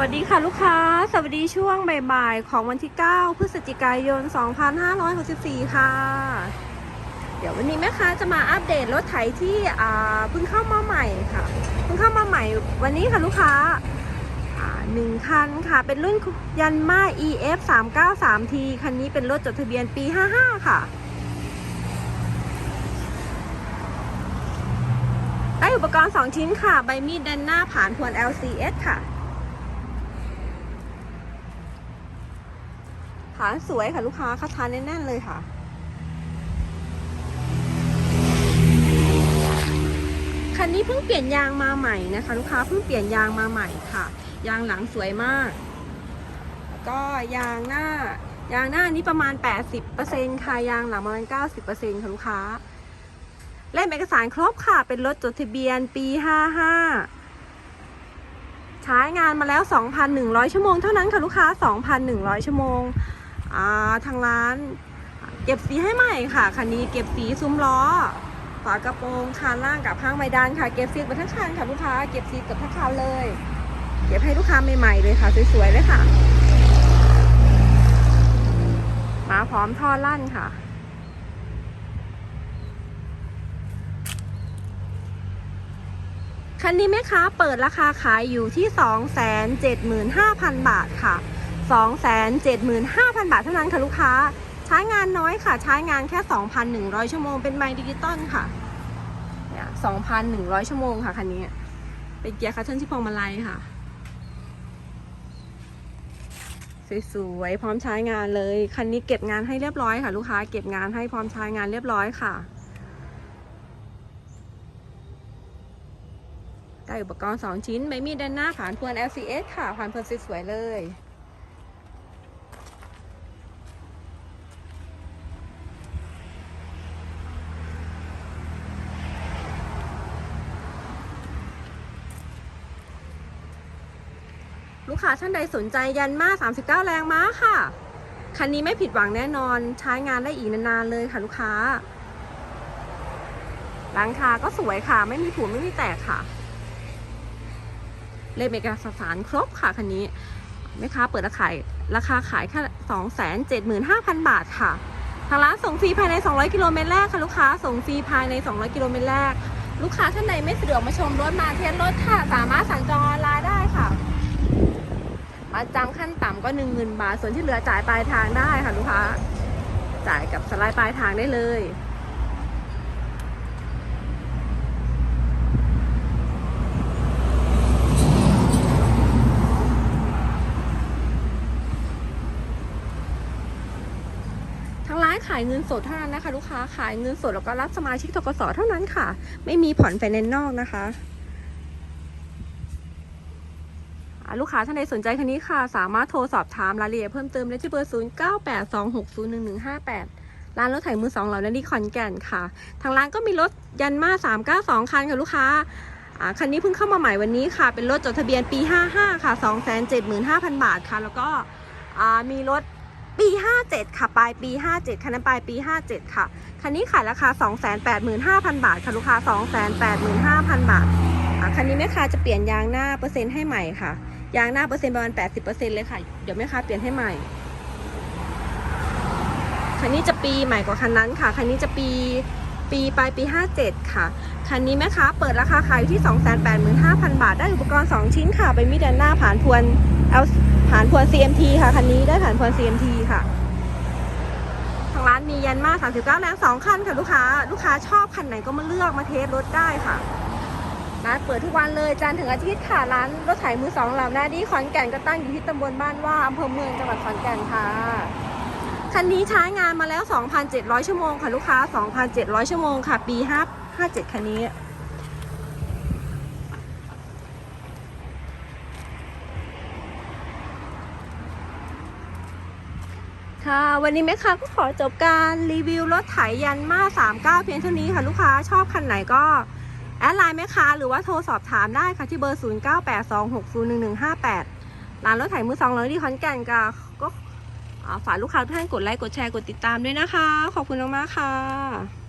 วัสดีค่ะลูกค้า สวัสดีช่วงบ่ายๆของวันที่ 9 พฤศจิกายน 2564 ค่ะ เดี๋ยววันนี้แม่ค้าจะมาอัปเดตรถไถที่อ่าเพิ่งเข้ามาใหม่ค่ะ เพิ่งเข้ามาใหม่วันนี้ค่ะลูกค้าอ่าหนึ่งคันค่ะ เป็นรุ่นยันมา EF 393T คันนี้เป็นรถจดทะเบียนปี 55 ค่ะ ได้อุปกรณ์ 2 ชิ้นค่ะ ใบมีดด้านหน้าผ่านทวน LCS ค่ะ ฐานสวยค่ะลูกค้าคัดทานแน่นๆเลยค่ะ คันนี้เพิ่งเปลี่ยนยางมาใหม่นะคะ ลูกค้าเพิ่งเปลี่ยนยางมาใหม่ค่ะ ยางหลังสวยมาก แล้วก็ยางหน้ายางหน้านี้ประมาณ 80%ค่ะยางหลังประมาณ 90%ค่ะลูกค้าเล่มเอกสารครบค่ะ เป็นรถจดทะเบียนปี 55 ใช้งานมาแล้ว 2,100 ชั่วโมงเท่านั้นค่ะลูกค้า 2,100 ชั่วโมง ทางร้าน เก็บสีให้ใหม่ค่ะคันนี้เก็บสีซุ้มล้อฝากระโปรงคานล่างกับข้างไมดานค่ะ เก็บสีกับทั้งคันค่ะลูกค้าเก็บสีกับทั้งคันเลย เก็บให้ลูกค้าใหม่ๆเลยค่ะสวยๆเลยค่ะ มาพร้อมท่อลั่นค่ะคันนี้แม่ค้าเปิดราคาขายอยู่ที่ 275,000 บาทค่ะ 275,000 บาทเท่านั้นค่ะลูกค้า ใช้งานน้อยค่ะ ใช้งานแค่ 2,100 ชั่วโมง เป็นไมค์ดิจิตอลค่ะ เนี่ย 2,100 ชั่วโมงค่ะคันนี้ เป็นเกียร์คัตเทิลที่พวงมาลัยค่ะ สวยๆ พร้อมใช้งานเลย คันนี้เก็บงานให้เรียบร้อยค่ะ ลูกค้า เก็บงานให้พร้อมใช้งานเรียบร้อยค่ะ ได้อุปกรณ์ 2 ชิ้น ใบมีดด้านหน้าผ่านพวน LCS ค่ะ ผ่านพวนสวยๆเลย ลูกค้าท่านใดสนใจยันมา 39 แรงม้าค่ะ คันนี้ไม่ผิดหวังแน่นอน ใช้งานได้อีกนานๆเลยค่ะลูกค้า หลังคาก็สวยค่ะ ไม่มีผุไม่มีแตกค่ะ เลขเอกสารครบค่ะคันนี้แม่ค้าเปิดราคาราคาขายแค่สองแสนเจ็ดหมื่นห้าพันบาทค่ะ ทางร้านส่งฟรีภายใน 200 กิโลเมตรแรกค่ะลูกค้า ส่งฟรีภายใน 200 กิโลเมตรแรก ลูกค้าท่านใดไม่สะดวกมาชมรถมาเทสรถค่ะ สามารถสั่งจองออนไลน์ได้ค่ะ มาจำขั้นต่ำก็ 1 0,000 บาท ส่วนที่เหลือจ่ายปลายทางได้ค่ะลูกค้า จ่ายกับสไลด์ปลายทางได้เลยทางร้านขายเงินสดเท่านั้นนะคะ ลูกค้าขายเงินสดแล้วก็รับสมาชิกทกสเท่านั้นค่ะ ไม่มีผ่อนไฟแนนซ์นอกนะคะอ่า ลูกค้าท่านใดสนใจคันนี้ค่ะ สามารถโทรสอบถามรายละเอียดเพิ่มเติมได้ที่เบอร์ 0 9 8 2 6 0 1 1 5 8 ร้านรถไถมือสองเหล่านั้นที่ขอนแก่นค่ะ ทางร้านก็มีรถยันมา392 คันค่ะลูกค้าคันนี้เพิ่งเข้ามาใหม่วันนี้ค่ะ เป็นรถจดทะเบียนปี 55 ค่ะ 275,000 บาทค่ะ แล้วก็มีรถปี 57 ค่ะปลายปี 57 คันนั้นปลายปี 57 ค่ะ คันนี้ขายราคา 285,000 บาท ค่ะลูกค้า 285,000 บาทคันนี้แม่ค้าจะเปลี่ยนยางหน้าเปอร์เซ็นต์ให้ใหม่ค่ะ ยางหน้าเปอร์เซ็นต์ประมาณ 80%เลยค่ะ เดี๋ยวแม่ค้าเปลี่ยนให้ใหม่ คันนี้จะปีใหม่กว่าคันนั้นค่ะ คันนี้จะปีปีปลายปี 57 ค่ะ คันนี้แม่ค้าเปิดราคาขายอยู่ที่ 285,000 บาท ได้อุปกรณ์ 2 ชิ้นค่ะ เป็นมีดด้านหน้าผ่านทวน L ผ่านพวน CMT ค่ะ คันนี้ได้ผ่านพวน CMT ค่ะ ทางร้านมียันมา39แรง2คันค่ะลูกค้า ลูกค้าชอบคันไหนก็มาเลือกมาเทสรถได้ค่ะ ร้านเปิดทุกวันเลยจันทร์ถึงอาทิตย์ค่ะร้านรถไถมือสองเหล่านาดีขอนแก่นก็ตั้งอยู่ที่ตำบลบ้านว่าอำเภอเมืองจังหวัดขอนแก่นค่ะคันนี้ใช้งานมาแล้ว 2,700 ชั่วโมงค่ะลูกค้า 2,700 ชั่วโมงค่ะ ปี 5 57 คันนี้ ค่ะ วันนี้แม่ค้าก็ขอจบการรีวิวรถไถยันมา39 เพียงเท่านี้ค่ะลูกค้าชอบคันไหนก็ แอดไลน์แม่ค้าหรือว่าโทรสอบถามได้ค่ะที่เบอร์ 0982601158 ร้านรถไถมือสองเลยที่ขอนแก่นก็ก็ฝากลูกค้าทุกท่านกดไลค์กดแชร์กดติดตามด้วยนะคะ ขอบคุณมากๆค่ะ